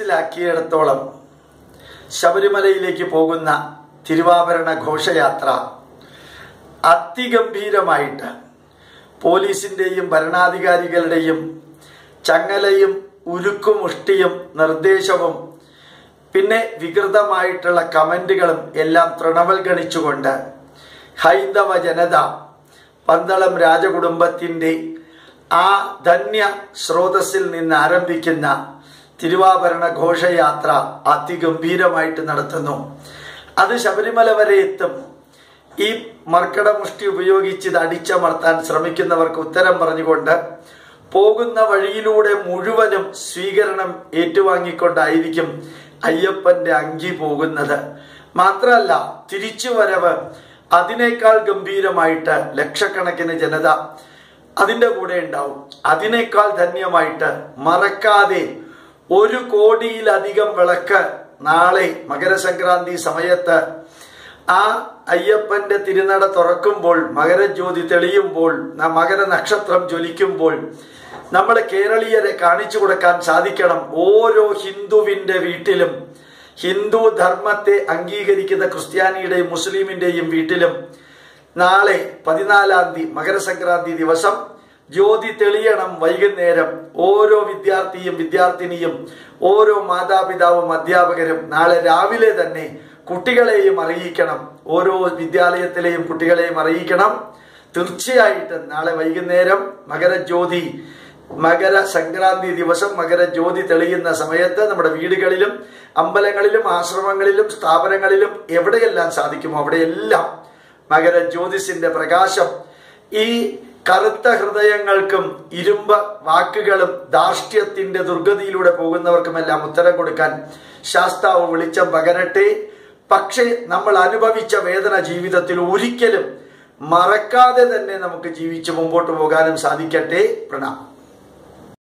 മനസ്സിലാക്കിയിടത്തോളം ശബരിമലയിലേക്ക് പോകുന്ന തിരുവാഭരണ ഘോഷയാത്ര അതിഗംഭീരമായിട്ട് പോലീസിന്റെയും ഭരണാധികാരികളുടെയും ചങ്ങലയും ഉരുക്കുമുഷ്ടിയും നിർദ്ദേശവും പിന്നെ വികൃതമായിട്ടുള്ള കമന്റുകളും എല്ലാം തൃണവൽഗണിച്ചുകൊണ്ട് ഹൈന്ദവ ജനത പന്തളം രാജകുടുംബത്തിന്റെ ആ ധന്യ സ്രോതസ്സിൽ നിന്ന് ആരംഭിക്കുന്ന തിരുവാഭരണ ഘോഷയാത്ര അതിഗംഭീരമായിട്ട് നടത്തുന്നു. അത് ശബരിമല വരെ എത്തും. ഈ മർക്കടമുഷ്ടി ഉപയോഗിച്ച് ഇത് അടിച്ചമർത്താൻ ശ്രമിക്കുന്നവർക്ക് ഉത്തരം പറഞ്ഞുകൊണ്ട് പോകുന്ന വഴിയിലൂടെ മുഴുവനും സ്വീകരണം ഏറ്റുവാങ്ങിക്കൊണ്ടായിരിക്കും അയ്യപ്പന്റെ അങ്കി പോകുന്നത്. മാത്രമല്ല തിരിച്ചുവരവ് അതിനേക്കാൾ ഗംഭീരമായിട്ട് ലക്ഷക്കണക്കിന് ജനത അതിന്റെ കൂടെ ഉണ്ടാവും. അതിനേക്കാൾ ധന്യമായിട്ട് മറക്കാതെ ഒരു കോടിയിലധികം വിളക്ക് നാളെ മകരസംക്രാന്തി സമയത്ത് ആ അയ്യപ്പന്റെ തിരുനട തുറക്കുമ്പോൾ മകരജ്യോതി തെളിയുമ്പോൾ മകര നക്ഷത്രം ജ്വലിക്കുമ്പോൾ നമ്മൾ കേരളീയരെ കാണിച്ചു കൊടുക്കാൻ സാധിക്കണം. ഓരോ ഹിന്ദുവിന്റെ വീട്ടിലും ഹിന്ദു ധർമ്മത്തെ അംഗീകരിക്കുന്ന ക്രിസ്ത്യാനിയുടെയും മുസ്ലിമിന്റെയും വീട്ടിലും നാളെ പതിനാലാം തീയതി മകരസംക്രാന്തി ദിവസം ജ്യോതി തെളിയണം വൈകുന്നേരം. ഓരോ വിദ്യാർത്ഥിയും വിദ്യാർത്ഥിനിയും ഓരോ മാതാപിതാവും അധ്യാപകരും നാളെ രാവിലെ തന്നെ കുട്ടികളെയും അറിയിക്കണം. ഓരോ വിദ്യാലയത്തിലെയും കുട്ടികളെയും അറിയിക്കണം. തീർച്ചയായിട്ടും നാളെ വൈകുന്നേരം മകരജ്യോതി മകര സംക്രാന്തി ദിവസം മകരജ്യോതി തെളിയുന്ന സമയത്ത് നമ്മുടെ വീടുകളിലും അമ്പലങ്ങളിലും ആശ്രമങ്ങളിലും സ്ഥാപനങ്ങളിലും എവിടെയെല്ലാം സാധിക്കുമോ അവിടെയെല്ലാം മകരജ്യോതിസിന്റെ പ്രകാശം ഈ കറുത്ത ഹൃദയങ്ങൾക്കും ഇരുമ്പ് വാക്കുകളും ധാർഷ്ട്യത്തിന്റെ ദുർഗതിയിലൂടെ പോകുന്നവർക്കുമെല്ലാം ഉത്തരം കൊടുക്കാൻ ശാസ്താവ് വെളിച്ചം പകരട്ടെ. പക്ഷേ നമ്മൾ അനുഭവിച്ച വേദന ജീവിതത്തിൽ ഒരിക്കലും മറക്കാതെ തന്നെ നമുക്ക് ജീവിച്ച് മുമ്പോട്ട് പോകാനും സാധിക്കട്ടെ. പ്രണാം